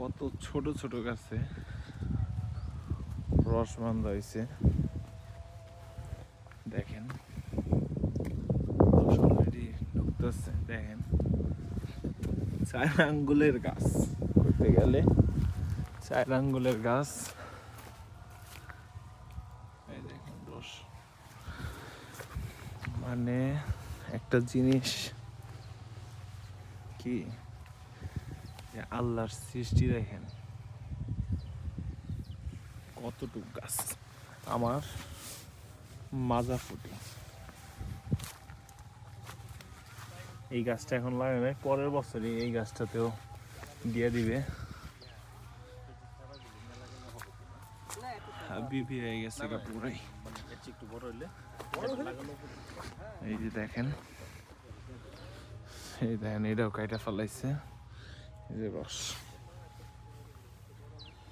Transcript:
কত ছোট ছোট গাছে। রস বান্ধা হয়েছে দেখেন। ঢুকতেছে দেখেন। চার আঙ্গুলের গাছ। করতে গেলে। চার আঙ্গুলের গাছ মানে একটা জিনিস কি? আল্লাহর সৃষ্টি দেখেন। কতটুক গাছ। আমার মাজা ফুটে। এই গাছটা এখন লাগে নাই পরের বছরই এই গাছটাতেও দিয়ে দিবে। হয়ে গেছে এই যে দেখেন। এই দেখেন, এটাও কাইটা ফেলাইছে। এই যে রস